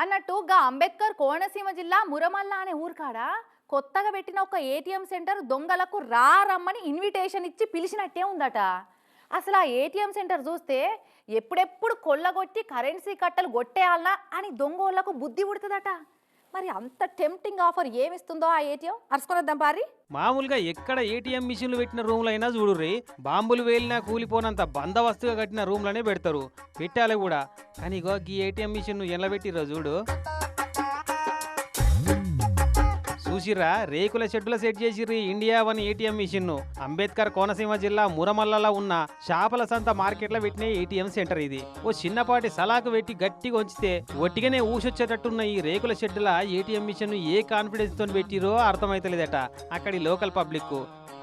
అన్నట్టు గా అంబేద్కర్ కోనసీమ జిల్లా మురమల్ల అనే ఊరికాడ కొత్తగా పెట్టిన ఒక ఏటీఎం సెంటర్ దొంగలకు రా రమ్మని ఇన్విటేషన్ ఇచ్చి పిలిచినట్టే ఉందట. అసలు ఆ ఏటీఎం సెంటర్ చూస్తే ఎప్పుడెప్పుడు కొల్లగొట్టి కరెన్సీ కట్టలు కొట్టేయాలనా అని దొంగోళ్ళకు బుద్ధి పుడుతుందట. మరి అంత టెంప్టింగ్ ఆఫర్ ఏమిస్తుందో ఆ ఏటీఎం? అరుచుకునేద్దాం పారి. మామూలుగా ఎక్కడ ఏటీఎం మిషన్లు పెట్టిన రూమ్లు అయినా చూడుర్రి. బాంబులు వేలినా కూలిపోనంత బందవస్తుగా కట్టిన రూమ్లనే పెడతారు. పెట్టాలి కూడా. కానీ ఇగో ఈ ఏటీఎం మిషన్ ఎలా పెట్టిర్రో చూడు. చూసిర్రా? రేకుల షెడ్డుల set చేసిర్రి India one ATM machine Ambedkar Konaseema జిల్లా మురమల్లలో ఉన్న చేపల సంత మార్కెట్లో పెట్టిన ఏటీఎం సెంటర్ ఇది. ఓ చిన్నపాటి సలాకు పెట్టి గట్టిగా ఉంచితే ఒట్టిగానే ఊసొచ్చేటట్టున్న ఈ రేకుల షెడ్డుల ఏటీఎం మిషన్ ఏ కాన్ఫిడెన్స్తో పెట్టిరో అర్థమైతలేదట. అక్కడి లోకల్ పబ్లిక్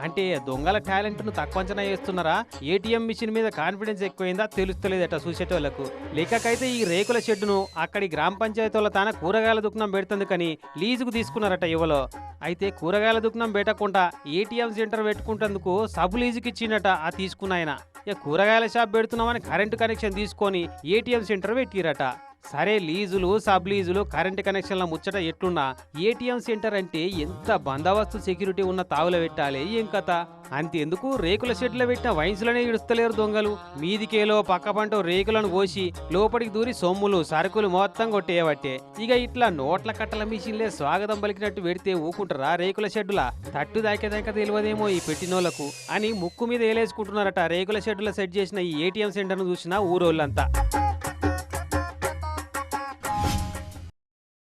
అంటే దొంగల టాలెంట్ను తక్కువ అంచనా వేస్తున్నారా ఏటీఎం మిషన్ మీద కాన్ఫిడెన్స్ ఎక్కువైందా? తెలుస్తలేదట చూసేటోళ్ళకు. లేకకైతే ఈ రేకుల షెడ్డును అక్కడి గ్రామ పంచాయతీల తాన కూరగాయల దుకాణం పెడుతుంది కానీ లీజుకు తీసుకున్నారట యువలో అయితే కూరగాయల దుకాణం పెట్టకుండా ఏటీఎం సెంటర్ పెట్టుకుంటందుకు సబ్ లీజుకి ఇచ్చిండట ఆ తీసుకున్న ఆయన ఇక కూరగాయల షాప్ పెడుతున్నామని కరెంటు కనెక్షన్ తీసుకొని ఏటీఎం సెంటర్ పెట్టిరట. సరే లీజులు సబ్ లీజులు కరెంట్ కనెక్షన్ల ముచ్చట ఎట్లున్నా ఏటీఎం సెంటర్ అంటే ఎంత బందోబస్తు సెక్యూరిటీ ఉన్న తావుల పెట్టాలి ఏం కథ? అంతెందుకు? రేకుల షెడ్లో పెట్టిన వైన్స్లోనే ఇడుస్తలేరు దొంగలు. మీదికేలో పక్క పంట రేకులను కోసి లోపలికి దూరి సొమ్ములు సరుకులు మొత్తం కొట్టేయబట్టే. ఇక ఇట్లా నోట్ల కట్టల మిషన్లే స్వాగతం పలికినట్టు పెడితే ఊకుంటారా రేకుల షెడ్డులా? తట్టు దాకేదాకా తెలియదేమో ఈ పెట్టినోళ్ళకు అని ముక్కు మీద ఏలేసుకుంటున్నారట రేకుల షెడ్డుల సెట్ చేసిన ఈ ఏటీఎం సెంటర్ను చూసిన ఊరోళ్ళంతా.